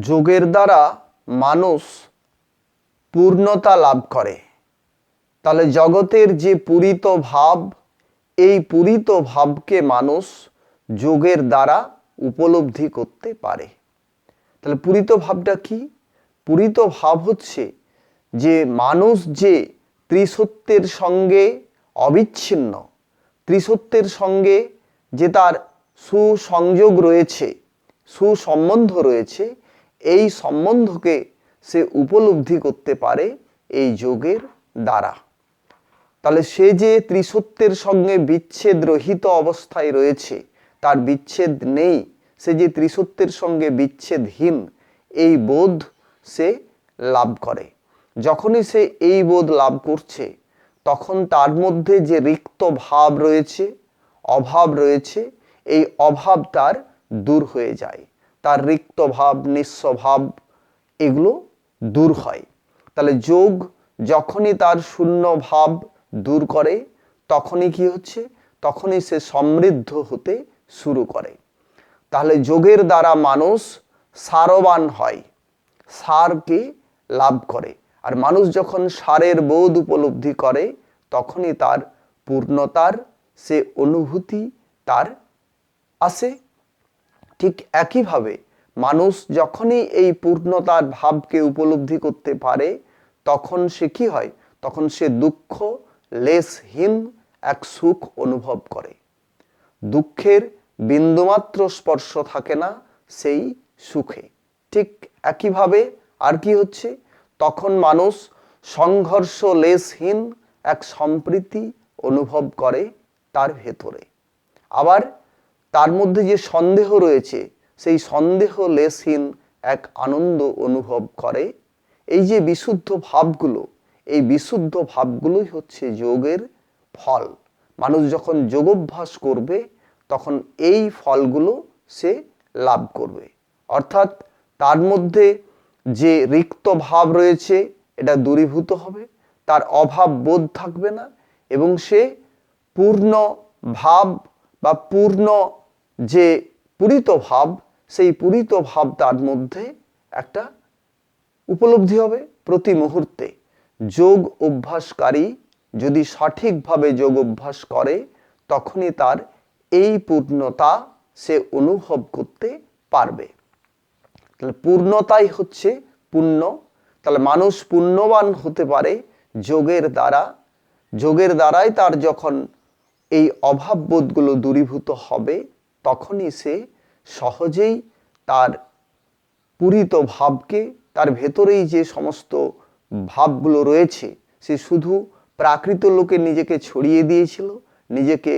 যোগের দ্বারা মানুষ পূর্ণতা লাভ করে। তাহলে জগতের যে পূরিত ভাব, এই পূরিত ভাবকে মানুষ যোগের দ্বারা উপলব্ধি করতে পারে। তাহলে পূরিত ভাবটা কি? পূরিত ভাব হচ্ছে যে মানুষ যে ত্রিসত্যের সঙ্গে অবিচ্ছিন্ন, ত্রিসত্যের সঙ্গে যে তার সুসংযোগ রয়েছে, সুসম্বন্ধ রয়েছে এই সম্বন্ধকে সে উপলব্ধি করতে পারে এই যোগের দ্বারা। তাহলে সে যে ত্রিসত্যের সঙ্গে বিচ্ছেদ রহিত অবস্থায় রয়েছে, তার বিচ্ছেদ নেই, সে যে ত্রিসত্যের সঙ্গে বিচ্ছেদহীন, এই বোধ সে লাভ করে। যখনই সে এই বোধ লাভ করছে, তখন তার মধ্যে যে রিক্ত ভাব রয়েছে, অভাব রয়েছে, এই অভাব তার দূর হয়ে যায়। তার রিক্ত ভাব, নিঃস্ব ভাব এগুলো দূর হয়। তাহলে যোগ যখনই তার শূন্য ভাব দূর করে, তখনই কি হচ্ছে? তখনই সে সমৃদ্ধ হতে শুরু করে। তাহলে যোগের দ্বারা মানুষ সারবান হয়, সারকে লাভ করে। আর মানুষ যখন সারের বোধ উপলব্ধি করে, তখনই তার পূর্ণতার সে অনুভূতি তার আসে। ঠিক একইভাবে মানুষ যখনই এই পূর্ণতার ভাবকে উপলব্ধি করতে পারে, তখন সে কি হয়? তখন সে দুঃখ লেসহীন এক সুখ অনুভব করে। দুঃখের বিন্দুমাত্র স্পর্শ থাকে না সেই সুখে। ঠিক একইভাবে আর কি হচ্ছে? তখন মানুষ সংঘর্ষ লেসহীন এক সম্প্রীতি অনুভব করে তার ভেতরে। আবার তার মধ্যে যে সন্দেহ রয়েছে, সেই সন্দেহ লেসহীন এক আনন্দ অনুভব করে। এই যে বিশুদ্ধ ভাবগুলো, এই বিশুদ্ধ ভাবগুলোই হচ্ছে যোগের ফল। মানুষ যখন যোগাভ্যাস করবে, তখন এই ফলগুলো সে লাভ করবে। অর্থাৎ তার মধ্যে যে রিক্ত ভাব রয়েছে, এটা দূরীভূত হবে, তার অভাব বোধ থাকবে না এবং সে পূর্ণ ভাব বা পূর্ণ যে পূরিত ভাব, সেই পূরিত ভাব তার মধ্যে একটা উপলব্ধি হবে প্রতি মুহূর্তে। যোগ অভ্যাসকারী যদি সঠিকভাবে যোগ অভ্যাস করে, তখনই তার এই পূর্ণতা সে অনুভব করতে পারবে। তাহলে পূর্ণতাই হচ্ছে পুণ্য। তাহলে মানুষ পুণ্যবান হতে পারে যোগের দ্বারা। যোগের দ্বারাই তার যখন এই অভাববোধগুলো দূরীভূত হবে তখনই সে সহজেই তার পূরিত ভাবকে, তার ভেতরেই যে সমস্ত ভাবগুলো রয়েছে, সে শুধু প্রাকৃত লোকে নিজেকে ছড়িয়ে দিয়েছিল, নিজেকে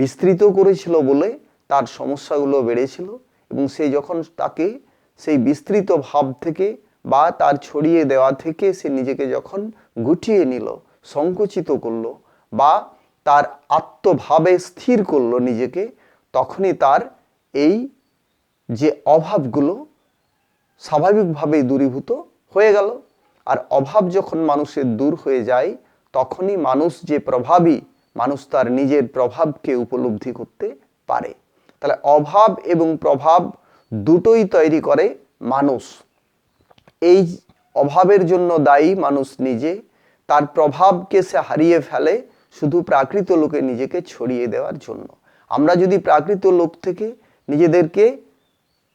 বিস্তৃত করেছিল বলে তার সমস্যাগুলো বেড়েছিল এবং সে যখন তাকে সেই বিস্তৃত ভাব থেকে বা তার ছড়িয়ে দেওয়া থেকে সে নিজেকে যখন গুটিয়ে নিল, সংকুচিত করল বা তার আত্মভাবে স্থির করল নিজেকে, তখনই তার এই যে অভাবগুলো স্বাভাবিকভাবেই দূরীভূত হয়ে গেল। আর অভাব যখন মানুষের দূর হয়ে যায়, তখনই মানুষ যে প্রভাবী, মানুষ তার নিজের প্রভাবকে উপলব্ধি করতে পারে। তাহলে অভাব এবং প্রভাব দুটোই তৈরি করে মানুষ। এই অভাবের জন্য দায়ী মানুষ নিজে, তার প্রভাবকে সে হারিয়ে ফেলে শুধু প্রাকৃত লোকে নিজেকে ছড়িয়ে দেওয়ার জন্য। আমরা যদি প্রাকৃত লোক থেকে নিজেদেরকে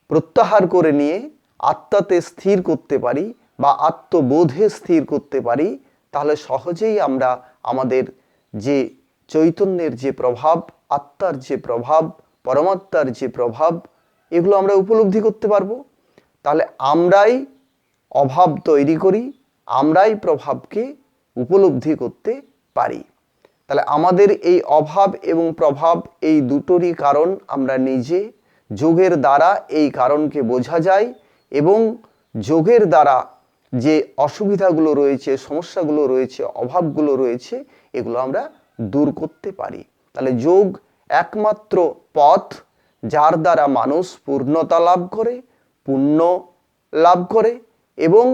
প্রত্যাহার করে নিয়ে আত্মাতে স্থির করতে পারি বা আত্মবোধে স্থির করতে পারি, তাহলে সহজেই আমরা আমাদের যে চৈতন্যের যে প্রভাব, আত্মার যে প্রভাব, পরমাত্মার যে প্রভাব, এগুলো আমরা উপলব্ধি করতে পারব। তাহলে আমরাই অভাব তৈরি করি, আমরাই প্রভাবকে উপলব্ধি করতে পারি। তাহলে আমাদের এই অভাব এবং প্রভাব এই দুটোরই কারণ আমরা নিজে যোগের দ্বারা এই কারণকে বোঝা যায় এবং যোগের দ্বারা যে অসুবিধাগুলো রয়েছে, সমস্যাগুলো রয়েছে, অভাবগুলো রয়েছে, এগুলো আমরা দূর করতে পারি। তাহলে যোগ একমাত্র পথ যার দ্বারা মানুষ পূর্ণতা লাভ করে, পুণ্য লাভ করে এবং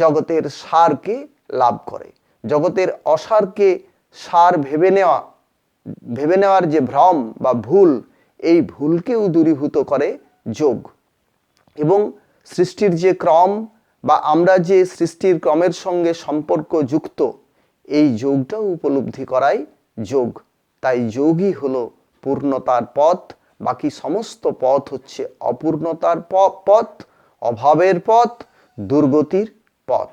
জগতের সারকে লাভ করে। জগতের অসারকে সার ভেবে নেওয়া, ভেবে নেওয়ার যে ভ্রম বা ভুল, এই ভুলকেও দূরীভূত করে যোগ। এবং সৃষ্টির যে ক্রম বা আমরা যে সৃষ্টির ক্রমের সঙ্গে সম্পর্ক যুক্ত, এই যোগটাও উপলব্ধি করাই যোগ। তাই যোগই হলো পূর্ণতার পথ, বাকি সমস্ত পথ হচ্ছে অপূর্ণতার পথ, অভাবের পথ, দুর্গতির পথ।